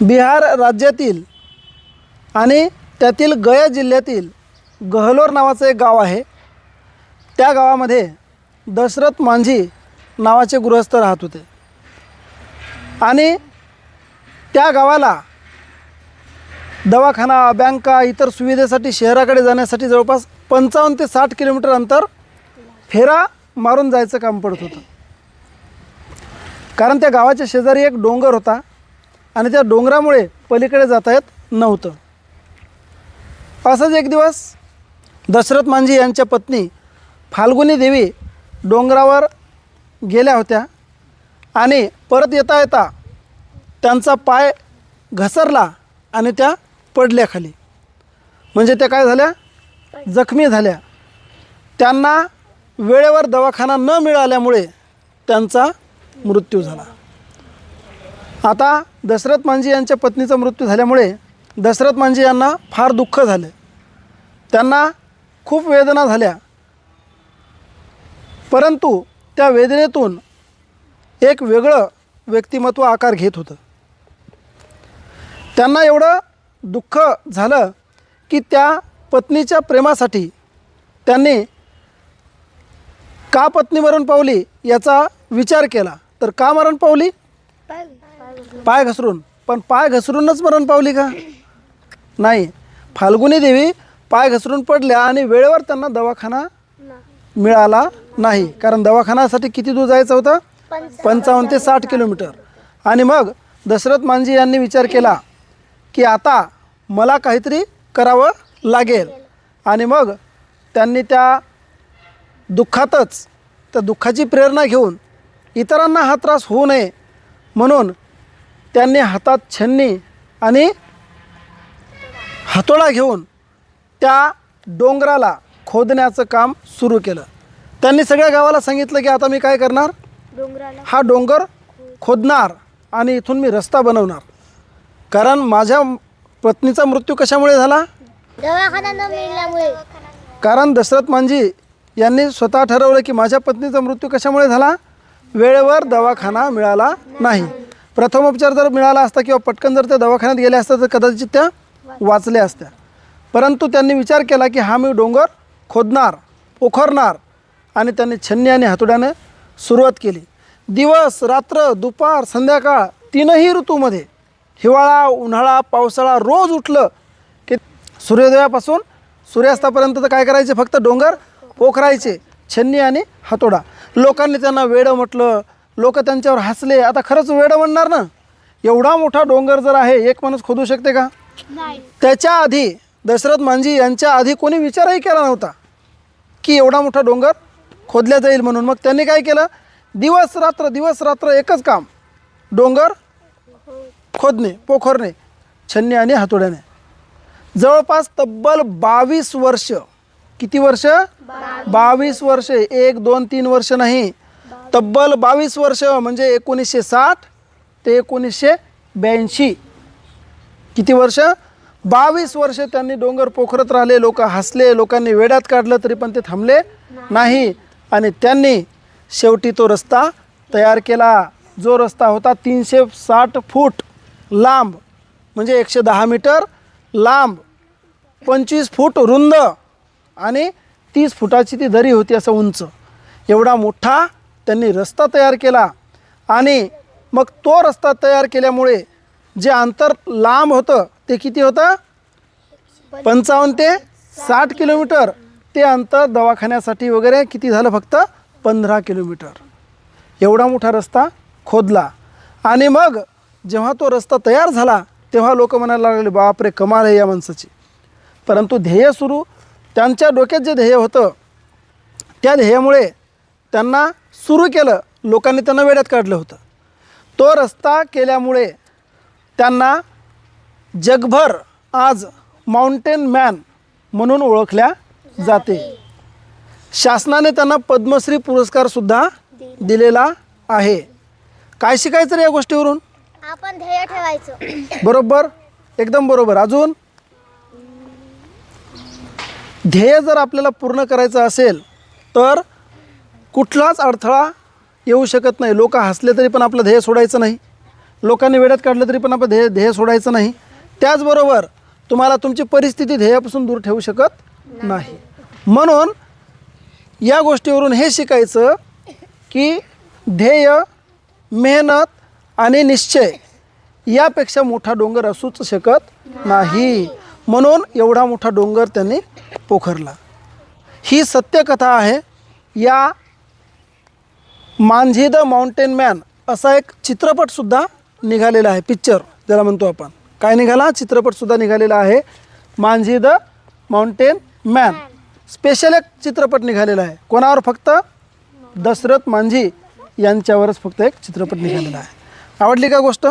बिहार राज्यातील आणि त्यातील गया जिल्ह्यातील गहलोर नावाचं एक गाव आहे. त्या गावामध्ये दशरथ मांझी नावाचे गृहस्थ राहत होते. आणि त्या गावाला दवाखाना बँका इतर सुविधेसाठी शहराकडे जाण्यासाठी जवळपास पंचावन्न ते साठ किलोमीटर अंतर फेरा मारून जायचं काम पडत होतं. कारण त्या गावाच्या शेजारी एक डोंगर होता. आणि त्या डोंगरामुळे पलीकडे जाता येत नव्हतं. असंच एक दिवस दशरथ मांझी यांच्या पत्नी फाल्गुनी देवी डोंगरावर गेल्या होत्या आणि परत येता येता त्यांचा पाय घसरला आणि त्या पडल्या खाली. म्हणजे त्या काय झाल्या? जखमी झाल्या. त्यांना वेळेवर दवाखाना न मिळाल्यामुळे त्यांचा मृत्यू झाला. आता दशरथ मांझी यांच्या पत्नीचा मृत्यू झाल्यामुळे दशरथ मांझी यांना फार दुःख झालं. त्यांना खूप वेदना झाल्या. परंतु त्या वेदनेतून एक वेगळं व्यक्तिमत्व आकार घेत होतं. त्यांना एवढं दुःख झालं की त्या पत्नीच्या प्रेमासाठी त्यांनी का पत्नी मरण पावली याचा विचार केला. तर का मरण पावली? पाय घसरून. पण पाय घसरूनच मरण पावली का? नाही. फाल्गुनी देवी पाय घसरून पडल्या आणि वेळेवर त्यांना दवाखाना मिळाला नाही. कारण दवाखान्यासाठी किती दूर जायचं होतं? पंचावन्न ते साठ किलोमीटर. आणि मग दशरथ मांझी यांनी विचार केला की आता मला काहीतरी करावं लागेल. आणि मग त्यांनी त्या दुःखातच त्या दुःखाची प्रेरणा घेऊन इतरांना हा त्रास होऊ नये म्हणून त्यांनी हातात छन्नी आणि हातोडा घेऊन त्या डोंगराला खोदण्याचं काम सुरू केलं. त्यांनी सगळ्या गावाला सांगितलं की आता मी काय करणार? डोंगराला. हा डोंगर खोदणार आणि इथून मी रस्ता बनवणार. कारण माझ्या पत्नीचा मृत्यू कशामुळे झाला? कारण दशरथ मांझी यांनी स्वतः ठरवलं की माझ्या पत्नीचा मृत्यू कशामुळे झाला? वेळेवर दवाखाना मिळाला नाही. प्रथमोपचार जर मिळाला असता किंवा पटकन जर त्या दवाखान्यात गेल्या असत्या तर कदाचित त्या वाचल्या असत्या. परंतु त्यांनी विचार केला की हा मी डोंगर खोदणार पोखरणार आणि त्यांनी छन्नी आणि हातोड्याने सुरुवात केली. दिवस रात्र दुपार संध्याकाळ तीनही ऋतूमध्ये हिवाळा उन्हाळा पावसाळा रोज उठलं की सूर्योदयापासून सूर्यास्तापर्यंत तर काय करायचे? फक्त डोंगर पोखरायचे छन्नी आणि हातोडा. लोकांनी त्यांना वेडं म्हटलं लोक त्यांच्यावर हसले आता खरंच वेडं म्हणणार ना? एवढा मोठा डोंगर जर आहे एक माणूस खोदू शकते का? नाही. त्याच्या आधी दशरथ मांझी यांच्या आधी कोणी विचारही केला नव्हता की एवढा मोठा डोंगर खोदल्या जाईल म्हणून. मग त्यांनी काय केलं? दिवस रात्र दिवस रात्र एकच काम. डोंगर खोदणे पोखरणे छन्नी आणि हातोड्याने. जवळपास तब्बल बावीस वर्ष. किती वर्ष? बावीस. वर्ष. एक दोन तीन वर्ष नाही. तब्बल बावीस वर्ष म्हणजे एकोणीसशे साठ ते एकोणीसशे ब्याऐंशी. किती वर्ष? बावीस वर्ष त्यांनी डोंगर पोखरत राहिले लोक हसले लोकांनी वेड्यात काढलं तरी पण ते थांबले नाही. आणि त्यांनी शेवटी तो रस्ता तयार केला. जो रस्ता होता तीनशे साठ फूट लांब म्हणजे एकशे दहा मीटर लांब पंचवीस फूट रुंद आणि तीस फुटाची ती दरी होती असं उंच. एवढा मोठा त्यांनी रस्ता तयार केला आणि मग तो रस्ता तयार केल्यामुळे जे अंतर लांब होतं ते किती होतं? पंचावन्न ते साठ किलोमीटर. ते अंतर दवाखान्यासाठी वगैरे किती झालं फक्त? पंधरा किलोमीटर. एवढा मोठा रस्ता खोदला. आणि मग जेव्हा तो रस्ता तयार झाला तेव्हा लोक म्हणायला लागले बापरे कमाल आहे या माणसाची. परंतु ध्येय सुरू. त्यांच्या डोक्यात जे ध्येय होतं त्या ध्येयामुळे त्यांना सुरू केलं लोकांनी त्यांना वेड्यात काढलं होतं. तो रस्ता केल्यामुळे त्यांना जगभर आज माउंटेन मॅन म्हणून ओळखल्या जाते. शासनाने त्यांना पद्मश्री पुरस्कारसुद्धा दिलेला आहे. काय शिकायचं रे या गोष्टीवरून? आपण ध्येय ठेवायचं. बरोबर? एकदम बरोबर. अजून? ध्येय जर आपल्याला पूर्ण करायचं असेल तर कुठलाच अडथळा येऊ शकत नाही. लोक हसले तरी पण आपलं ध्येय सोडायचं नाही. लोकांनी वेळात काढलं तरी पण आपलं ध्येय ध्येय सोडायचं नाही. त्याचबरोबर तुम्हाला तुमची परिस्थिती ध्येयापासून दूर ठेवू शकत नाही. म्हणून या गोष्टीवरून हे शिकायचं की ध्येय मेहनत आणि निश्चय यापेक्षा मोठा डोंगर असूच शकत नाही. म्हणून एवढा मोठा डोंगर त्यांनी पोखरला. ही सत्यकथा आहे. या मांझी द माउंटेन मॅन असा एक चित्रपटसुद्धा निघालेला आहे. पिक्चर ज्याला म्हणतो आपण. काय निघाला? चित्रपटसुद्धा निघालेला आहे. Manjhi the mountain man special एक चित्रपट निघालेला आहे. कोणावर फक्त? दशरथ मांझी यांच्यावरच फक्त एक चित्रपट निघालेला आहे. आवडली का गोष्ट?